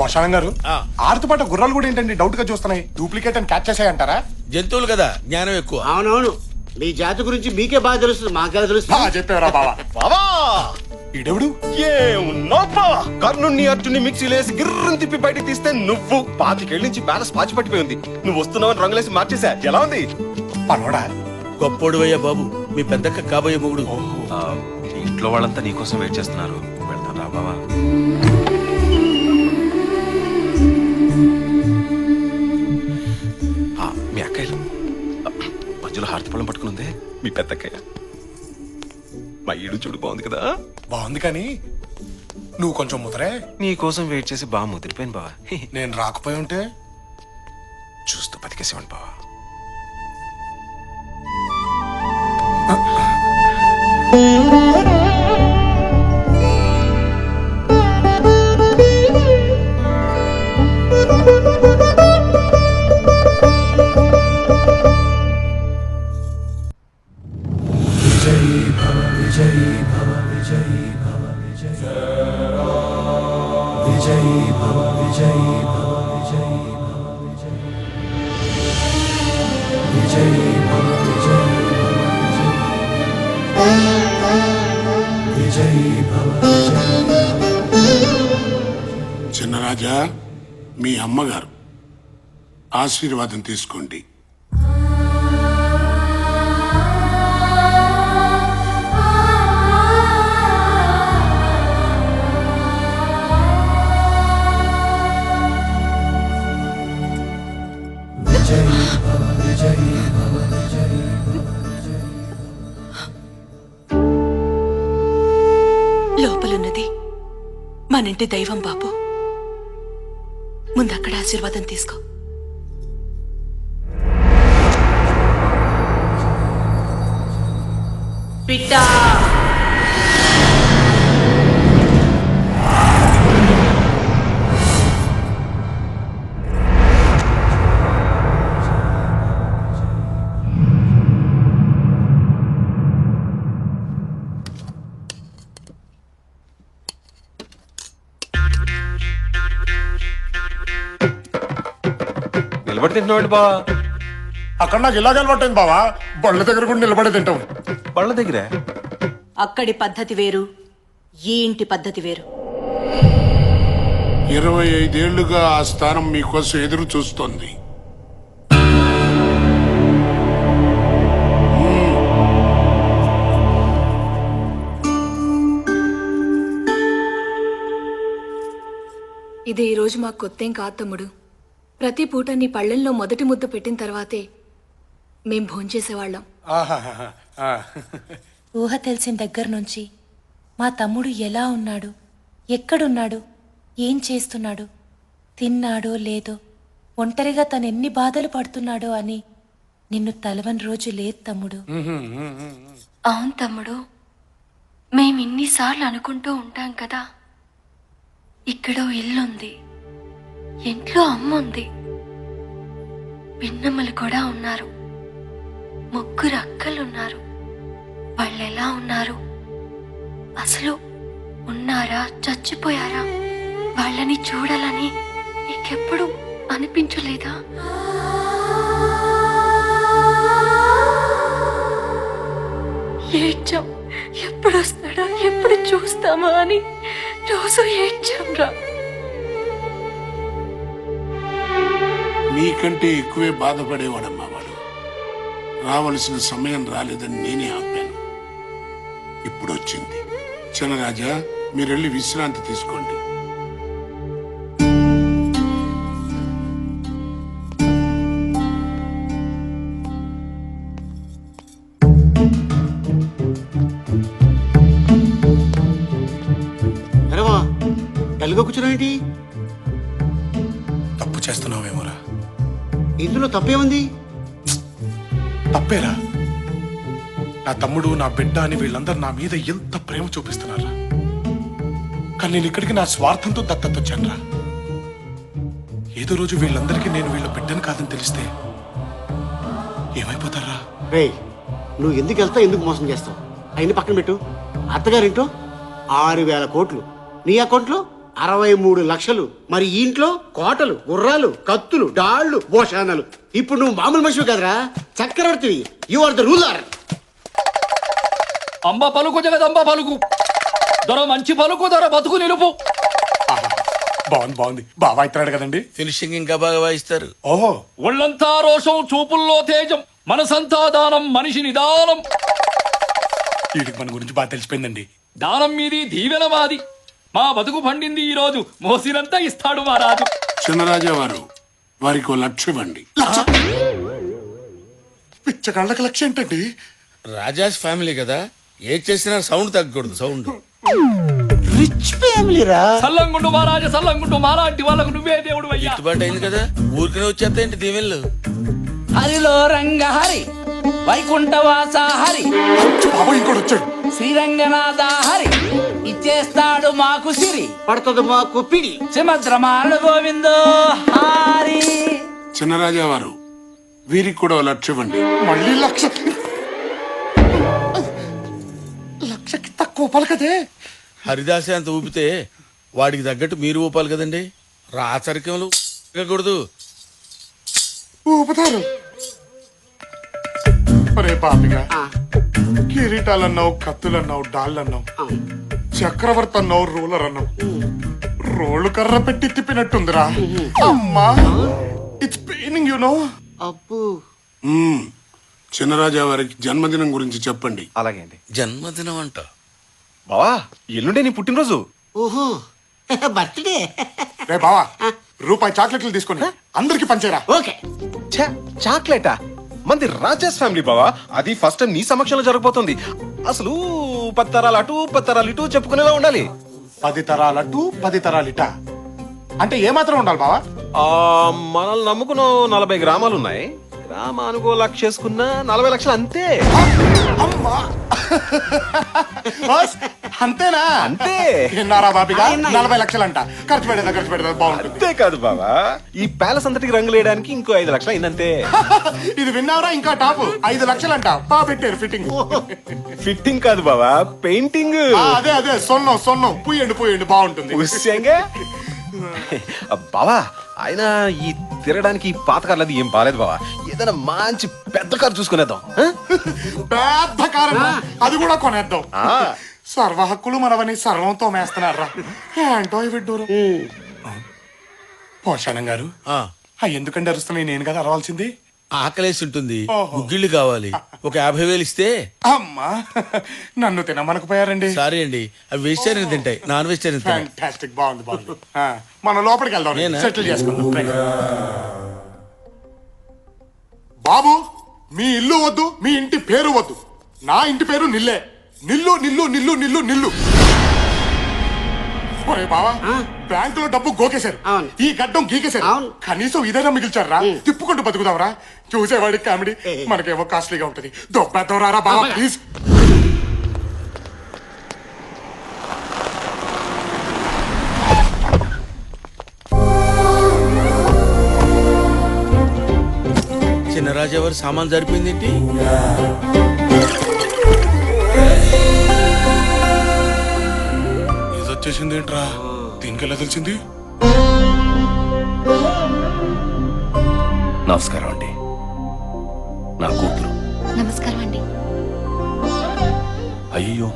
పోషాణం గారు ఆ. ఆరుతో పాటు గుర్రాలు కూడా ఏంటండి? డౌట్గా చూస్తున్నాయి. డూప్లికేట్ అని క్యాచ్ చేసాయంటారా జంతువులు కదా జ్ఞానం ఎక్కువ. అవునవును. మీ జాతి గురించి మీకే బాగా తెలుస్తుంది మాకే తెలుస్తుంది? చెప్పారా బావా? బావా! ఈడెవడు? ఏమున్నావు బావా కర్ణుని అర్జున్ని మిక్సీలేసి గిర్రని తిప్పి బయటికి తీస్తే నువ్వు. పాతికేళ్ళ నుంచి బ్యాలెన్స్ పాచి పట్టిపోయి ఉంది. నువ్వు వస్తున్నావు రంగులేసి మార్చేసా ఎలా ఉంది? పనోడా? గొప్పోడు అయ్యా బాబు మీ పెద్దక్క కాబోయే మొగుడు. ఆ, ఇంట్లో వాళ్ళంతా నీకోసం వెయిట్ చేస్తున్నారు. వెళ్తాను రా బావా. మీ అక్కయ్య మధ్యలో హారతి పళ్ళం పట్టుకునుందే. మీ పెద్ద అక్కయ్య మా ఈడు చూడు బాగుంది కదా. బాగుంది కానీ నువ్వు కొంచెం ముదరే. నీ కోసం వెయిట్ చేసి బాగా ముదిరిపోయాను బావా. నేను రాకపోయి ఉంటే చూస్తూ బతికేసేవాడి బావా. రాజా మీ అమ్మగారు. ఆశీర్వాదం తీసుకోండి. లోపలున్నది మనింటి దైవం బాబు. ముందు అక్కడ ఆశీర్వాదం తీసుకో. బిడ్డా నిలబడి తింటున్నాడు బావా? అక్కడ నాకు ఇలాగ అలవాటైంది బావా. బళ్ళ దగ్గర కూడా నిలబడి తింటాం. బళ్ళ దగ్గరే? అక్కడి పద్ధతి వేరు ఈ ఇంటి పద్ధతి వేరు. ఇరవై ఐదేళ్ళుగా ఆ స్థానం మీకోసం ఎదురు చూస్తోంది. ఇది ఈ రోజు మాకు కొత్తేం కాదు తమ్ముడు. ప్రతి పూట నీ పళ్ళెంలో మొదటి ముద్ద పెట్టిన తర్వాతే మేం భోంచేసేవాళ్ళం. ఊహ తెలిసిన దగ్గర నుంచి మా తమ్ముడు ఎలా ఉన్నాడు ఎక్కడున్నాడు ఏం చేస్తున్నాడు తిన్నాడో లేదో ఒంటరిగా తను ఎన్ని బాధలు పడుతున్నాడో అని నిన్ను తలవని రోజు లేదు తమ్ముడు. అవును తమ్ముడు మేం ఇన్నిసార్లు అనుకుంటూ ఉంటాం కదా ఇక్కడో ఇల్లుంది. ఇంట్లో అమ్మ ఉంది. పిన్నమ్మలు కూడా ఉన్నారు. ముగ్గురు అక్కలున్నారు. వాళ్ళు ఎలా ఉన్నారు? అసలు ఉన్నారా? చచ్చిపోయారా? వాళ్ళని చూడాలని నీకెప్పుడు అనిపించలేదా? ఏడ్చాం. ఎప్పుడు వస్తాడా ఎప్పుడు చూస్తామా అని రోజు ఏడ్చాం రా మీకంటే ఎక్కువే బాధపడేవాడమ్మా వాడు. రావలసిన సమయం రాలేదని నేనే ఆపాను. ఇప్పుడు వచ్చింది చిన్నరాజా మీరెళ్ళి విశ్రాంతి తీసుకోండి. ఎరవా డల్గా ఇందులో తప్పేముంది? తప్పేరా? నా తమ్ముడు నా బిడ్డ అని వీళ్ళందరూ నా మీద ఎంత ప్రేమ చూపిస్తున్నారా? కానీ నేను ఇక్కడికి నా స్వార్థంతో దత్తత వచ్చానురా ఏదో రోజు వీళ్ళందరికీ నేను వీళ్ళ బిడ్డను కాదని తెలిస్తే ఏమైపోతారా? రే నువ్వు ఎందుకు వెళ్తావు ఎందుకు మోసం చేస్తావు? అయిన పక్కన పెట్టు. అత్తగారింటో ఆరు వేల కోట్లు. నీ అకౌంట్లో అరవై మూడు లక్షలు. మరి ఈ ఇంట్లో కోటలు గుర్రాలు కత్తులు డాళ్ళు భోషానాలు ఇప్పుడు నువ్వు మామూలు మనిషివి కదరా. చక్రవర్తివి. యు ఆర్ ద రూలర్ అంబ పలుకు జగదంబ పలుకు. దొర మంచి పలుకు దొర బతుకు నిలుపు. బాగుంది బాగుంది. బాగా అవుతున్నాడు కదండి. ఫినిషింగ్ ఇంకా బాగా వాయిస్తారు. ఓహో. ఒళ్ళంతా రోషం చూపుల్లో తేజం. మనసంతా దానం మనిషి నిదానం. వీడికి మన గురించి బాగా తెలిసిపోయిందండి. దానం మీది దీవెన మాది మా బతుకు పండింది ఈ రోజు. మోసినంతా ఇస్తాడు మా రాజు. చిన్నరాజా వారు వారికి లక్ష్యం ఇవ్వండి. పిచ్చగాళ్ళకి లక్ష్యం ఏంటండి? రాజాస్ ఫ్యామిలీ కదా. ఏది చేసినా సౌండ్ తగ్గకూడదు సౌండ్. రిచ్ ఫ్యామిలీ రా. సల్లంగుండు మా రాజా సల్లంగుండు మాలాంటి వాళ్ళకు నువ్వే దేవుడు అయ్యా. గిట్టుబాటు అయింది కదా. ఊరికనే వచ్చేస్తాయండి దీవెళ్ళు హరిలో రంగ హరి వైకుంఠవాస హరి బాబు ఇంకోటి వచ్చాడు. శ్రీరంగనాథ హరి. ఇచ్చేస్తాడు మాకు సిరి. పడుతుంది మాకు పిడి. సుమద్రమాల గోవిందో హరి. చిన్నరాజా వారు వీరికి కూడా ఓ లక్ష్యం ఇవ్వండి. మళ్ళీ లక్ష లక్షకి తక్కువ పలకదే హరిదాసే అంత ఊపితే వాడికి తగ్గట్టు మీరు ఊపాలి కదండి. రాచరికములు కూడదు ఊపుతారు. ఒరే పాపిగా కిరీటాలన్నావు కత్తులన్నావు డాళ్ళన్నావు. చక్రవర్తి అన్నావు రూలర్ అన్నావు రోళ్ళు కర్ర పెట్టి తిప్పినట్టుందిరా. అమ్మా ఇట్స్ పెయినింగ్ యు నో అప్పు. చిన్నరాజా వారికి జన్మదినం గురించి చెప్పండి. అలాగే అండి. జన్మదినం అంట. బావా ఎల్లుండే నీ పుట్టినరోజు. ఓహో బర్త్డే. రే బావా రూపాయి చాక్లెట్లు తీసుకొని అందరికి పంచేరా. ఓకే. చాక్లెటా? మంది రాజేష్ ఫ్యామిలీ బావా? అది ఫస్ట్ టైం నీ సమక్షంలో జరగబోతుంది. అసలు పది తరాలు అటు పది తరాలు ఇటు చెప్పుకునేలా ఉండాలి. పది తరాలటు పది తరాలిట అంటే ఏమాత్రం ఉండాలి బావా? ఆ మనల్ని నమ్ముకున్న నలభై గ్రామాలు ఉన్నాయి. గ్రామానికి లక్ష చేసుకున్నా నలభై లక్షలు అంతే. అమ్మా! బాస్, అంతేనా? అంతే. విన్నారా బాబిగా. నలభై లక్షలంట. ఖర్చు పెడదా ఖర్చు పెడదా బాగుంటుంది. అంతే కాదు బావా. ఈ ప్యాలెస్ అంతటికి రంగులు వేయడానికి ఇంకో ఐదు లక్షలు అయిందంతే. ఇది విన్నారా ఇంకా టాప్? ఐదు లక్షలంట. బా పెట్టారు ఫిట్టింగ్. ఫిట్టింగ్ కాదు బావా పెయింటింగ్. ఆ, అదే అదే సొన్నం సొన్నం. పూయండి పూయండి బాగుంటుంది. ఉస్యంగా. బావా ఆయన ఈ తిరగడానికి ఈ పాత కార్లు అది ఏం బాలేదు బావా. ఏదైనా మంచి పెద్ద కారు చూసుకునేద్దాం? పెద్ద కారం అది కూడా కొనేద్దాం. ఆ. సర్వ హక్కులు మనవని సర్వంతో మేస్తున్నారా ఏంటో విడ్డూరు? పోషాణం గారు ఎందుకంటే అరుస్తున్నాయి? నేను కదా అరవాల్సింది. ఆకలేసి ఉంటుంది. గుగ్గిళ్ళు కావాలి. ఒక యాభై వేలు ఇస్తే. అమ్మా నన్ను తినమనకపోయారండి. సారీ అండి. అవి వెజిటేరియన్ తింటాయి. నాన్ వెజిటేరియన్ ఫ్యాంటాస్టిక్ బాగుంది బాగుంది. మనం లోపలికి వెళ్దాం? సెటిల్ చేసుకుందాం. బాబు మీ ఇల్లు వద్దు మీ ఇంటి పేరు వద్దు. నా ఇంటి పేరు నిల్లే. నిల్లు నిల్లు నిల్లు నిల్లు నిల్లు. ఒరే బావా బ్యాంకులో డబ్బు గోకేశారు. ఈ గడ్డం గీకేశారు. కనీసం ఇదైనా మిగిల్చారా? తిప్పుకుంటూ బతుకుదావరా చూసేవాడికి కామెడీ మనకేమో కాస్ట్లీగా ఉంటది. దొబ్బేద్దాం రారా బావా ప్లీజ్. చిన్నరాజు ఎవరు సామాన్ సరిపోయింది ఏంటి ఇది వచ్చేసింది ఏంట్రా దీనికి ఎలా తెలిసింది? నమస్కారం అండి. నా కూతురు. నమస్కారం అండి. అయ్యో